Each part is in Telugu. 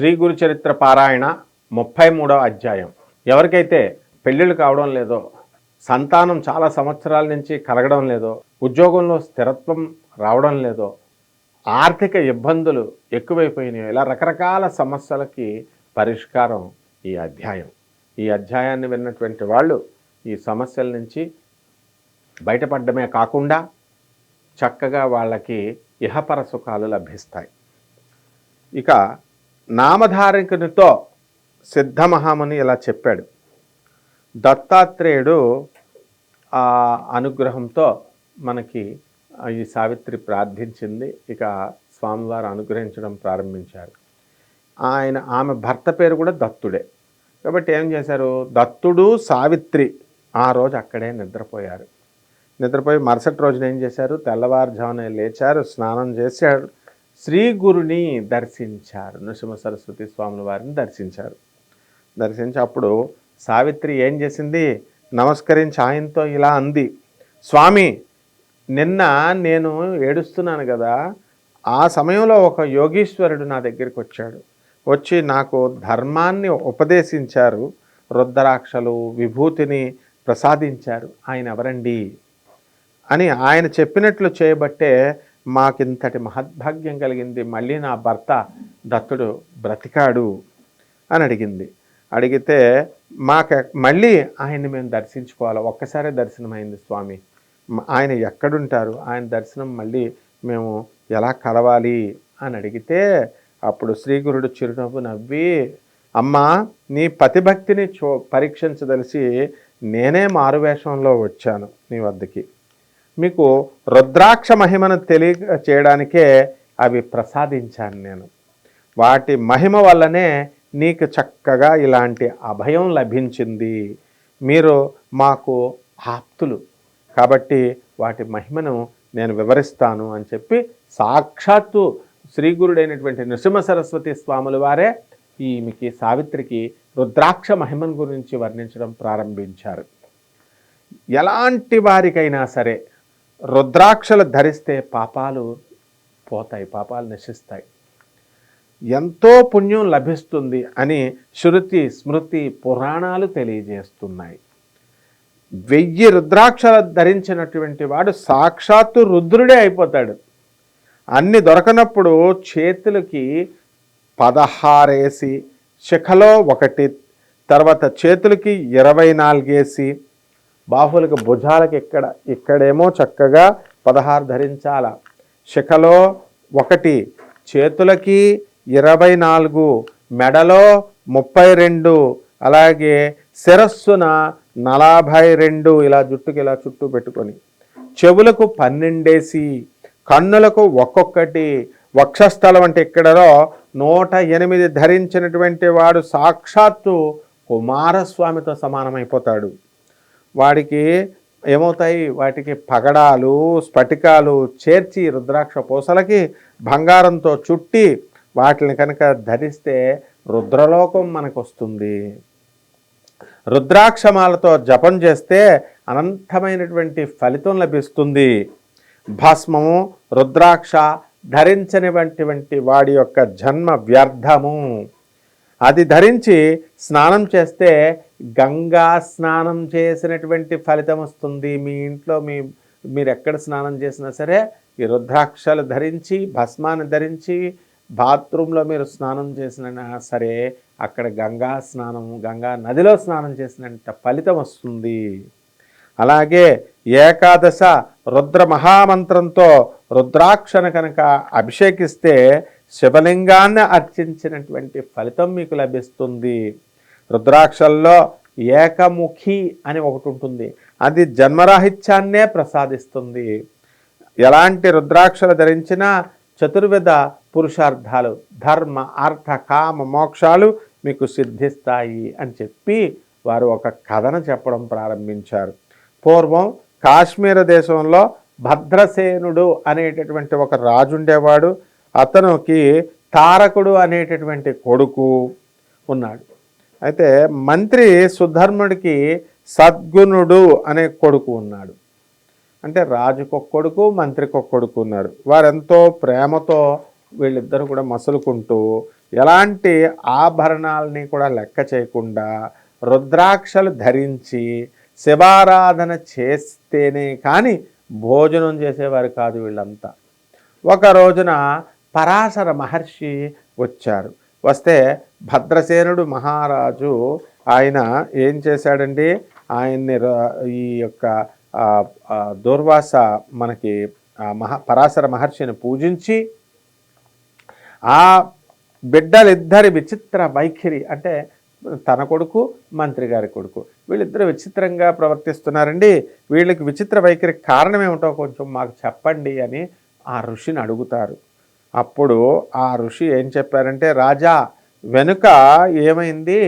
శ్రీ గురు చరిత్ర పారాయణ ముప్పై మూడవ అధ్యాయం. ఎవరికైతే పెళ్ళిళ్ళు కావడం లేదో సంతానం చాలా సంవత్సరాల నుంచి కలగడం లేదో ఉద్యోగంలో స్థిరత్వం రావడం లేదో ఆర్థిక ఇబ్బందులు ఎక్కువైపోయినాయో ఇలా రకరకాల సమస్యలకి పరిష్కారం ఈ అధ్యాయం. ఈ అధ్యాయాన్ని విన్నటువంటి వాళ్ళు ఈ సమస్యల నుంచి బయటపడడమే కాకుండా చక్కగా వాళ్ళకి ఇహపర సుఖాలు లభిస్తాయి. ఇక నామధారకునితో సిద్ధమహాముని ఇలా చెప్పాడు. దత్తాత్రేయుడు ఆ అనుగ్రహంతో మనకి ఈ సావిత్రి ప్రార్థించింది. ఇక స్వామివారు అనుగ్రహించడం ప్రారంభించారు. ఆయన ఆమె భర్త పేరు కూడా దత్తుడే. కాబట్టి ఏం చేశారు? దత్తుడు సావిత్రి ఆ రోజు అక్కడే నిద్రపోయారు. నిద్రపోయి మరుసటి రోజున ఏం చేశారు? తెల్లవారుజామున లేచారు స్నానం చేశారు. శ్రీ గురుని దర్శించారు. నృసింహ సరస్వతి స్వాముల వారిని దర్శించారు. దర్శించి అప్పుడు సావిత్రి ఏం చేసింది? నమస్కరించి ఆయనతో ఇలా అంది స్వామి నిన్న నేను ఏడుస్తున్నాను కదా ఆ సమయంలో ఒక యోగీశ్వరుడు నా దగ్గరికి వచ్చాడు. వచ్చి నాకు ధర్మాన్ని ఉపదేశించారు. రుద్రాక్షలు విభూతిని ప్రసాదించారు. ఆయన ఎవరండి? అని ఆయన చెప్పినట్లు చేయబట్టే మాకింతటి మహద్భాగ్యం కలిగింది. మళ్ళీ నా భర్త దత్తుడు బ్రతికాడు అని అడిగింది. అడిగితే మాకు మళ్ళీ ఆయన్ని మేము దర్శించుకోవాలి? ఒక్కసారే దర్శనమైంది స్వామి. ఆయన ఎక్కడుంటారు? ఆయన దర్శనం మళ్ళీ మేము ఎలా కలవాలి? అని అడిగితే అప్పుడు శ్రీగురుడు చిరునవ్వు నవ్వి అమ్మా నీ పతిభక్తిని చూ పరీక్షించదలిసి నేనే మారువేషంలో వచ్చాను నీ వద్దకి. మీకు రుద్రాక్ష మహిమను తెలియ చేయడానికే అవి ప్రసాదించాను నేను. వాటి మహిమ వల్లనే నీకు చక్కగా ఇలాంటి అభయం లభించింది. మీరు మాకు ఆప్తులు. కాబట్టి వాటి మహిమను నేను వివరిస్తాను అని చెప్పి సాక్షాత్తు శ్రీగురుడైనటువంటి నృసింహ సరస్వతి స్వాముల వారే ఈమెకి సావిత్రికి రుద్రాక్ష మహిమను గురించి వర్ణించడం ప్రారంభించారు. ఎలాంటి వారికైనా సరే రుద్రాక్షలు ధరిస్తే పాపాలు పోతాయి పాపాలు నశిస్తాయి. ఎంతో పుణ్యం లభిస్తుంది అని శృతి స్మృతి పురాణాలు తెలియజేస్తున్నాయి. వెయ్యి రుద్రాక్షలు ధరించినటువంటి వాడు సాక్షాత్తు రుద్రుడే అయిపోతాడు. అన్ని దొరకనప్పుడు చేతులకి పదహారేసి శిఖలో ఒకటి తర్వాత చేతులకి ఇరవై నాలుగేసి బాహువులకు భుజాలకు ఇక్కడ ఇక్కడేమో చక్కగా పదహారు ధరించాల. శిఖలో ఒకటి చేతులకి ఇరవై నాలుగు మెడలో ముప్పై రెండు అలాగే శిరస్సున నలభై రెండు ఇలా జుట్టుకి ఇలా చుట్టూ పెట్టుకొని. చెవులకు పన్నెండేసి కన్నులకు ఒక్కొక్కటి వక్షస్థలం అంటే ఇక్కడలో నూట ఎనిమిది ధరించినటువంటి వాడు సాక్షాత్తు కుమారస్వామితో సమానమైపోతాడు. వాడికి ఏమవుతాయి? వాటికి పగడాలు స్ఫటికాలు చేర్చి రుద్రాక్ష పూసలకి బంగారంతో చుట్టి వాటిని కనుక ధరిస్తే రుద్రలోకం మనకు వస్తుంది రుద్రాక్షమాలతో జపం చేస్తే అనంతమైనటువంటి ఫలితం లభిస్తుంది. భస్మము రుద్రాక్ష ధరించనివంటివంటి వాడి యొక్క జన్మ వ్యర్థము. అది ధరించి స్నానం చేస్తే గంగా స్నానం చేసినటువంటి ఫలితం వస్తుంది. మీ ఇంట్లో మీ మీరు ఎక్కడ స్నానం చేసినా సరే ఈ రుద్రాక్షలు ధరించి భస్మాన్ని ధరించి బాత్రూంలో మీరు స్నానం చేసినా సరే అక్కడ గంగా స్నానం గంగా నదిలో స్నానం చేసినంత ఫలితం వస్తుంది. అలాగే ఏకాదశ రుద్ర మహామంత్రంతో రుద్రాక్షను కనుక అభిషేకిస్తే శివలింగాన్ని అర్చించినటువంటి ఫలితం మీకు లభిస్తుంది. రుద్రాక్షల్లో ఏకముఖి అని ఒకటి ఉంటుంది. అది జన్మరాహిత్యాన్నే ప్రసాదిస్తుంది. ఎలాంటి రుద్రాక్షలు ధరించినా చతుర్విధ పురుషార్థాలు ధర్మ అర్థ కామ మోక్షాలు మీకు సిద్ధిస్తాయి అని చెప్పి వారు ఒక కథన చెప్పడం ప్రారంభించారు. పూర్వం కాశ్మీర దేశంలో భద్రసేనుడు అనేటటువంటి ఒక రాజు ఉండేవాడు. అతనికి తారకుడు అనేటటువంటి కొడుకు ఉన్నాడు. అయితే మంత్రి సుధర్ముడికి సద్గుణుడు అనే కొడుకు ఉన్నాడు. అంటే రాజుకు కొడుకు మంత్రికి కొడుకు ఉన్నారు వారెంతో ప్రేమతో వీళ్ళిద్దరూ కూడా మసులుకుంటూ ఎలాంటి ఆభరణాలని కూడా లెక్క చేయకుండా రుద్రాక్షలు ధరించి శివారాధన చేస్తేనే కానీ భోజనం చేసేవారు కాదు వీళ్ళంతా. ఒక రోజున పరాశర మహర్షి వచ్చారు. వస్తే భద్రసేనుడు మహారాజు ఆయన ఏం చేశాడండి? ఆయన్ని ఈ యొక్క దుర్వాస దూర్వాస మనకి మహా పరాశర మహర్షిని పూజించి ఆ బిడ్డలిద్దరి విచిత్ర వైఖరి అంటే తన కొడుకు మంత్రి గారి కొడుకు. వీళ్ళిద్దరు విచిత్రంగా ప్రవర్తిస్తున్నారండి. వీళ్ళకి విచిత్ర వైఖరి కారణం ఏమిటో కొంచెం మాకు చెప్పండి అని ఆ ఋషిని అడుగుతారు. అప్పుడు ఆ ఋషి ఏం చెప్పారంటే రాజా వెనుక ఏమైంది?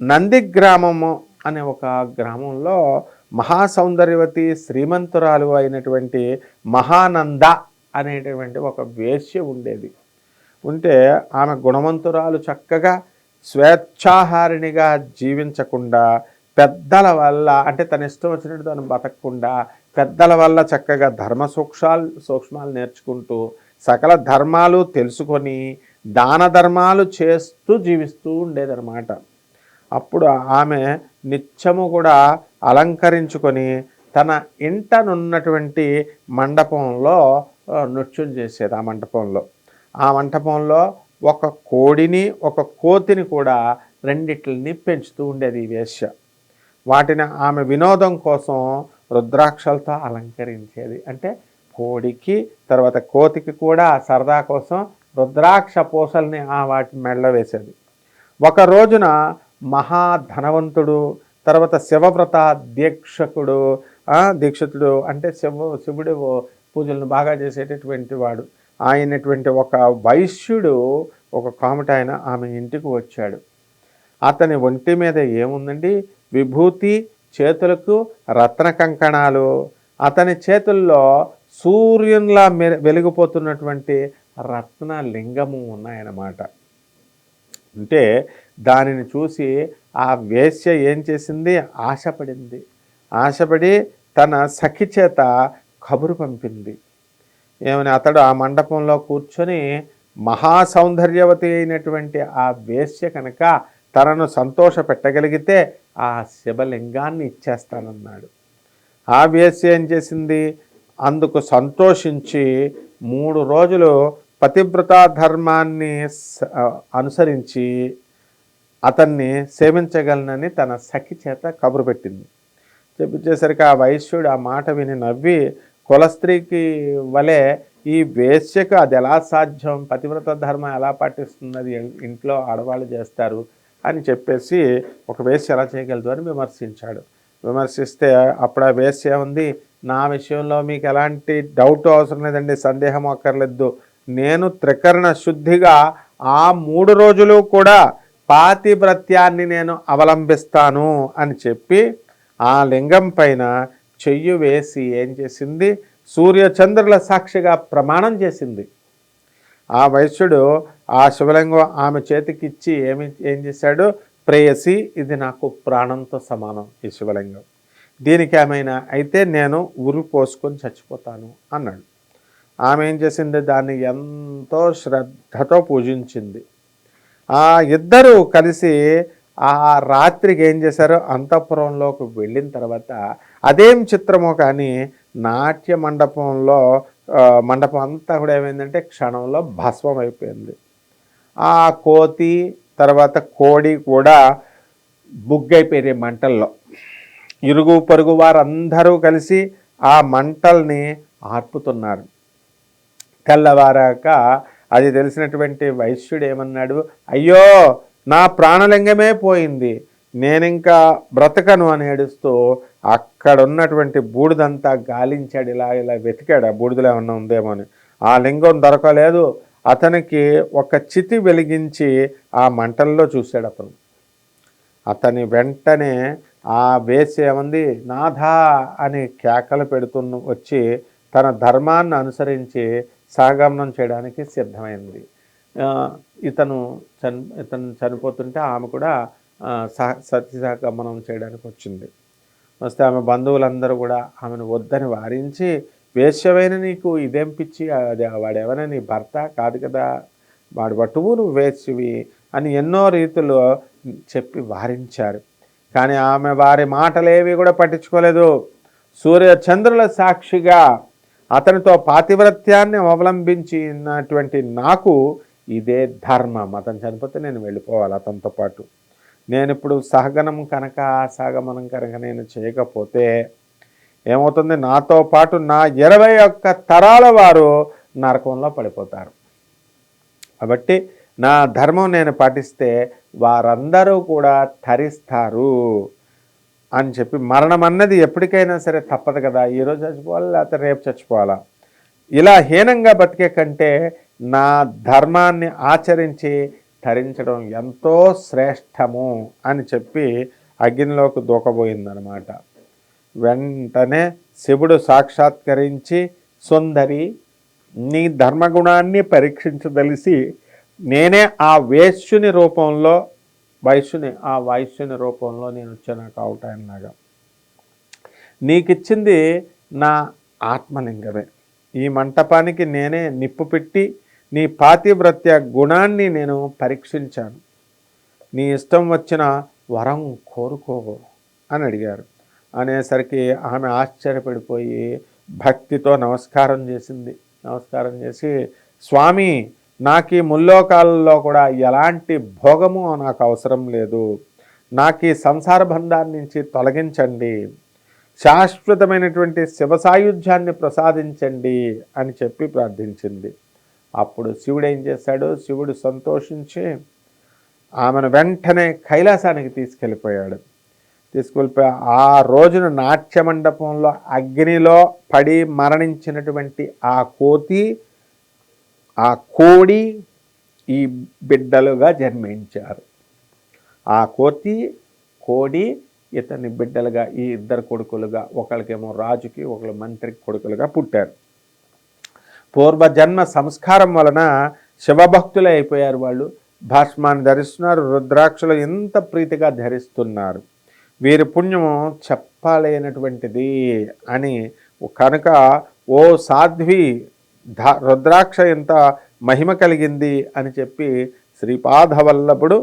నంది గ్రామము అనే ఒక గ్రామంలో మహాసౌందర్యవతి శ్రీమంతురాలు అయినటువంటి మహానంద అనేటటువంటి ఒక వేశ్య ఉండేది. ఉంటే ఆమె గుణవంతురాలు చక్కగా స్వేచ్ఛాహారిణిగా జీవించకుండా పెద్దల వల్ల అంటే తన ఇష్టం వచ్చినట్టు తను బతకకుండా పెద్దల వల్ల చక్కగా ధర్మ సూక్ష్మాలు సూక్ష్మాలు నేర్చుకుంటూ సకల ధర్మాలు తెలుసుకొని దాన ధర్మాలు చేస్తూ జీవిస్తూ ఉండేదన్నమాట. అప్పుడు ఆమె నిత్యము కూడా అలంకరించుకొని తన ఇంటనున్నటువంటి మండపంలో నృత్యం చేసేది ఆ మండపంలో ఆ మంటపంలో ఒక కోడిని ఒక కోతిని కూడా రెండిట్లని పెంచుతూ ఉండేది ఈ వేశ్య. వాటిని ఆమె వినోదం కోసం రుద్రాక్షలతో అలంకరించేది. అంటే కోడికి తర్వాత కోతికి కూడా సరదా కోసం రుద్రాక్ష పూసల్ని ఆ వాటి మెడలో వేసేది. ఒక రోజున మహాధనవంతుడు తర్వాత శివవ్రత దీక్షకుడు దీక్షితుడు అంటే శివ శివుడు పూజలను బాగా చేసేటటువంటి వాడు. ఆయనటువంటి ఒక వైశ్యుడు ఒక కామట ఆయన ఆమె ఇంటికి వచ్చాడు. అతని ఒంటి మీద ఏముందండి? విభూతి చేతులకు రత్న కంకణాలు. అతని చేతుల్లో సూర్యునిలా మె- వెలిగిపోతున్నటువంటి రత్న లింగము ఉన్నాయన్నమాట. అంటే దానిని చూసి ఆ వేశ్య ఏం చేసింది? ఆశపడింది. ఆశపడి తన సఖి చేత కబురు పంపింది. ఏమని అతడు ఆ మండపంలో కూర్చొని మహాసౌందర్యవతి అయినటువంటి ఆ వేశ్య కనుక తనను సంతోష పెట్టగలిగితే ఆ శివలింగాన్ని ఇచ్చేస్తానన్నాడు. ఆ వేశ్య ఏం చేసింది? అందుకు సంతోషించి మూడు రోజులు పతివ్రత ధర్మాన్ని అనుసరించి అతన్ని సేవించగలనని తన సఖి చేత కబురు పెట్టింది. చెప్పించేసరికి ఆ వైశ్యుడు ఆ మాట విని నవ్వి కులస్త్రీకి వలె ఈ వేశ్యకు అది ఎలా సాధ్యం? పతివ్రత ధర్మం ఎలా పాటిస్తుంది? అది ఇంట్లో ఆడవాళ్ళు చేస్తారు అని చెప్పేసి ఒక వేశ్య ఎలా చేయగలదు అని విమర్శించాడు. విమర్శిస్తే అప్పుడు ఆ వేశ్య ఉంది నా విషయంలో మీకు ఎలాంటి డౌట్ అవసరం లేదండి సందేహం అక్కర్లేదు. నేను త్రికరణ శుద్ధిగా ఆ మూడు రోజులు కూడా పాతివ్రత్యాన్ని నేను అవలంబిస్తాను అని చెప్పి ఆ లింగం పైన చెయ్యి వేసి ఏం చేసింది? సూర్యచంద్రుల సాక్షిగా ప్రమాణం చేసింది. ఆ వైశ్యుడు ఆ శివలింగం ఆమె చేతికిచ్చి ఏమి ఏం చేశాడు? ప్రేయసి ఇది నాకు ప్రాణంతో సమానం ఈ శివలింగం. దీనికి ఏమైనా అయితే నేను ఉరి పోసుకొని చచ్చిపోతాను అన్నాడు. ఆమె ఏం చేసింది? దాన్ని ఎంతో శ్రద్ధతో పూజించింది. ఆ ఇద్దరు కలిసి ఆ రాత్రికి ఏం చేశారు? అంతఃపురంలోకి వెళ్ళిన తర్వాత అదేం చిత్రమో కానీ నాట్య మండపంలో మండపం అంతా కూడా ఏమైందంటే క్షణంలో భస్మం అయిపోయింది. ఆ కోతి తర్వాత కోడి కూడా బుగ్గైపోయినాయి మంటల్లో. ఇరుగు పొరుగు వారందరూ కలిసి ఆ మంటల్ని ఆర్పుతున్నారు. తెల్లవారాక అది తెలిసినటువంటి వైశ్యుడు ఏమన్నాడు అయ్యో నా ప్రాణలింగమే పోయింది. నేనింకా బ్రతకను అని ఏడుస్తూ అక్కడ ఉన్నటువంటి బూడిదంతా గాలించాడు. ఇలా ఇలా వెతికాడు. ఆ బూడిదలో ఏమన్నా ఉందేమో అని. ఆ లింగం దొరకలేదు. అతనికి ఒక చితి వెలిగించి ఆ మంటల్లో చూశాడు అతను. అతని వెంటనే ఆ వేసి ఏమంది? నాథా అని కేకలు పెడుతున్న వచ్చి తన ధర్మాన్ని అనుసరించి సాగమనం చేయడానికి సిద్ధమైంది. ఇతను చని ఇతను చనిపోతుంటే ఆమె కూడా ఆ, సహ సత్యసాగమనం చేయడానికి వచ్చింది. వస్తే ఆమె బంధువులందరూ కూడా ఆమెను వద్దని వారించి వేశ్యమైన నీకు ఇదేం పిచ్చి? అది వాడేమైనా నీ భర్త? కాదు కదా. వాడు పట్టువు నువ్వు వేసివి అని ఎన్నో రీతిలో చెప్పి వారించారు. కానీ ఆమె వారి మాటలేవి కూడా పట్టించుకోలేదు. సూర్య చంద్రుల సాక్షిగా అతనితో పాతివ్రత్యాన్ని అవలంబించినటువంటి నాకు ఇదే ధర్మం. అతను చనిపోతే నేను వెళ్ళిపోవాలి అతనితో పాటు. నేను ఇప్పుడు సహగనం కనుక సహగమనం కనుక నేను చేయకపోతే ఏమవుతుంది? నాతో పాటు నా ఇరవై ఒక్క తరాల వారు నరకంలో పడిపోతారు. కాబట్టి నా ధర్మం నేను పాటిస్తే వారందరూ కూడా తరిస్తారు అని చెప్పి మరణం అన్నది ఎప్పటికైనా సరే తప్పదు కదా. ఈరోజు చచ్చిపోవాలా? లేకపోతే రేపు చచ్చిపోవాలా? ఇలా హీనంగా బతికే కంటే నా ధర్మాన్ని ఆచరించి తరించడం ఎంతో శ్రేష్టము అని చెప్పి అగ్నిలోకి దూకబోయిందనమాట వెంటనే శివుడు సాక్షాత్కరించి సుందరి నీ ధర్మగుణాన్ని పరీక్షించదలిసి నేనే ఆ వేశ్యుని రూపంలో వైశ్యుని ఆ వైశ్యుని రూపంలో నేను వచ్చాను నీకు నీకిచ్చింది నా ఆత్మలింగమే. ఈ మంటపానికి నేనే నిప్పు పెట్టి నీ పాతివ్రత్య గుణాన్ని నేను పరీక్షించాను. నీ ఇష్టం వచ్చిన వరం కోరుకో అని అడిగారు. అనేసరికి ఆమె ఆశ్చర్యపడిపోయి భక్తితో నమస్కారం చేసింది. నమస్కారం చేసి స్వామి నాకు ఈ ముల్లోకాలలో కూడా ఎలాంటి భోగము నాకు అవసరం లేదు. నాకు ఈ సంసార బంధాన్ని నుంచి తొలగించండి. శాశ్వతమైనటువంటి శివసాయుధ్యాన్ని ప్రసాదించండి అని చెప్పి ప్రార్థించింది. అప్పుడు శివుడు ఏం చేశాడు? శివుడు సంతోషించి ఆమెను వెంటనే కైలాసానికి తీసుకెళ్ళిపోయాడు. తీసుకెళ్ళిపోయి ఆ రోజున నాట్య మండపంలో అగ్నిలో పడి మరణించినటువంటి ఆ కోతి ఆ కోడి ఈ బిడ్డలుగా జన్మించారు. ఆ కోతి కోడి ఇతని బిడ్డలుగా ఈ ఇద్దరు కొడుకులుగా ఒకరికేమో రాజుకి ఒకరు మంత్రికి కొడుకులుగా పుట్టారు. పూర్వజన్మ సంస్కారం వలన శివభక్తులు అయిపోయారు వాళ్ళు. భాష్మాన్ని ధరిస్తున్నారు రుద్రాక్షలు ఎంత ప్రీతిగా ధరిస్తున్నారు. వీరి పుణ్యము చెప్పలేనటువంటిది అని కనుక ఓ సాధ్వి ధా రుద్రాక్ష ఎంత మహిమ కలిగింది అని చెప్పి శ్రీపాదవల్లభుడు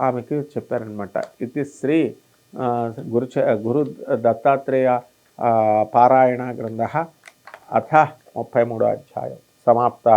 ఆమెకి చెప్పారనమాట ఇది శ్రీ గురు గురు దత్తాత్రేయ పారాయణ గ్రంథ అథ ముప్పై మూడో అధ్యాయం. సమాప్త.